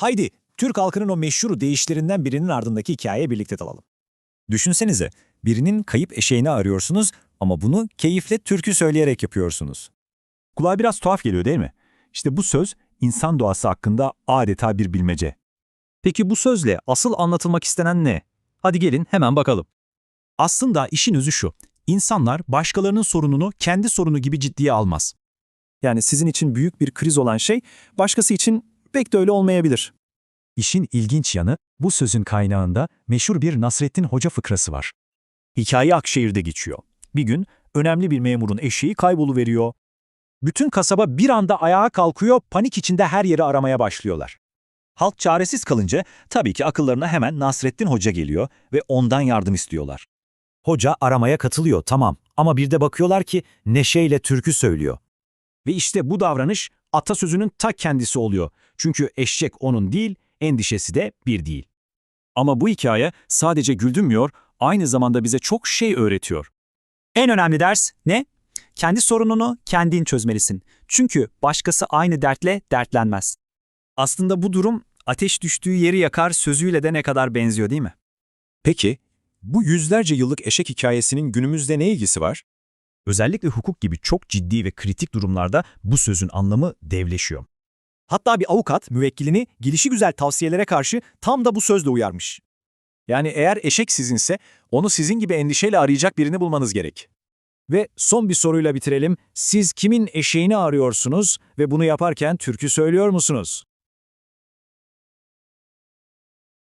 Haydi, Türk halkının o meşhur deyişlerinden birinin ardındaki hikayeye birlikte dalalım. Düşünsenize, birinin kayıp eşeğini arıyorsunuz ama bunu keyifle türkü söyleyerek yapıyorsunuz. Kulağa biraz tuhaf geliyor değil mi? İşte bu söz insan doğası hakkında adeta bir bilmece. Peki bu sözle asıl anlatılmak istenen ne? Hadi gelin hemen bakalım. Aslında işin özü şu. İnsanlar başkalarının sorununu kendi sorunu gibi ciddiye almaz. Yani sizin için büyük bir kriz olan şey başkası için pek de öyle olmayabilir. İşin ilginç yanı bu sözün kaynağında meşhur bir Nasrettin Hoca fıkrası var. Hikaye Akşehir'de geçiyor. Bir gün önemli bir memurun eşeği kayboluveriyor. Bütün kasaba bir anda ayağa kalkıyor, panik içinde her yeri aramaya başlıyorlar. Halk çaresiz kalınca tabii ki akıllarına hemen Nasrettin Hoca geliyor ve ondan yardım istiyorlar. Hoca aramaya katılıyor tamam ama bir de bakıyorlar ki neşeyle türkü söylüyor. Ve işte bu davranış atasözünün ta kendisi oluyor. Çünkü eşek onun değil, endişesi de bir değil. Ama bu hikaye sadece güldürmüyor, aynı zamanda bize çok şey öğretiyor. En önemli ders ne? Kendi sorununu kendin çözmelisin. Çünkü başkası aynı dertle dertlenmez. Aslında bu durum ateş düştüğü yeri yakar sözüyle de ne kadar benziyor değil mi? Peki, bu yüzlerce yıllık eşek hikayesinin günümüzde ne ilgisi var? Özellikle hukuk gibi çok ciddi ve kritik durumlarda bu sözün anlamı devleşiyor. Hatta bir avukat müvekkilini gelişigüzel tavsiyelere karşı tam da bu sözle uyarmış. Yani eğer eşek sizinse onu sizin gibi endişeyle arayacak birini bulmanız gerek. Ve son bir soruyla bitirelim. Siz kimin eşeğini arıyorsunuz ve bunu yaparken türkü söylüyor musunuz?